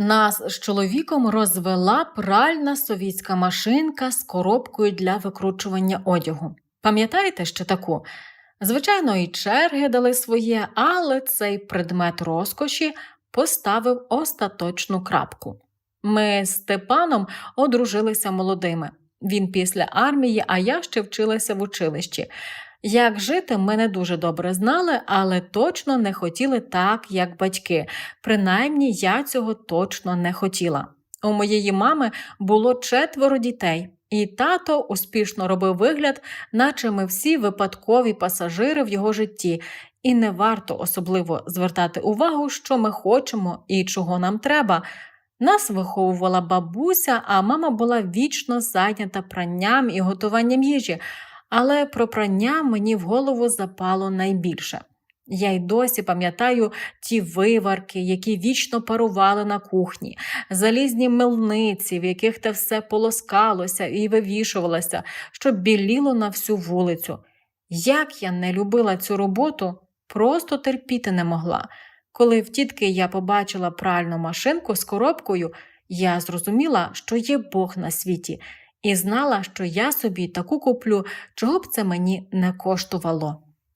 Нас з чоловіком розвела пральна совітська машинка з коробкою для викручування одягу. Пам'ятаєте ще таку? Звичайно, і черги дали своє, але цей предмет розкоші поставив остаточну крапку. Ми з Степаном одружилися молодими. Він після армії, а я ще вчилася в училищі. Як жити, ми не дуже добре знали, але точно не хотіли так, як батьки. Принаймні, я цього точно не хотіла. У моєї мами було четверо дітей, і тато успішно робив вигляд, наче ми всі випадкові пасажири в його житті, і не варто особливо звертати увагу, що ми хочемо і чого нам треба. Нас виховувала бабуся, а мама була вічно зайнята пранням і готуванням їжі, але про прання мені в голову запало найбільше. Я й досі пам'ятаю ті виварки, які вічно парували на кухні, залізні милниці, в яких те все полоскалося і вивішувалося, щоб біліло на всю вулицю. Як я не любила цю роботу, просто терпіти не могла. Коли в тітки я побачила пральну машинку з коробкою, я зрозуміла, що є Бог на світі, і знала, що я собі таку куплю, чого б це мені не коштувало.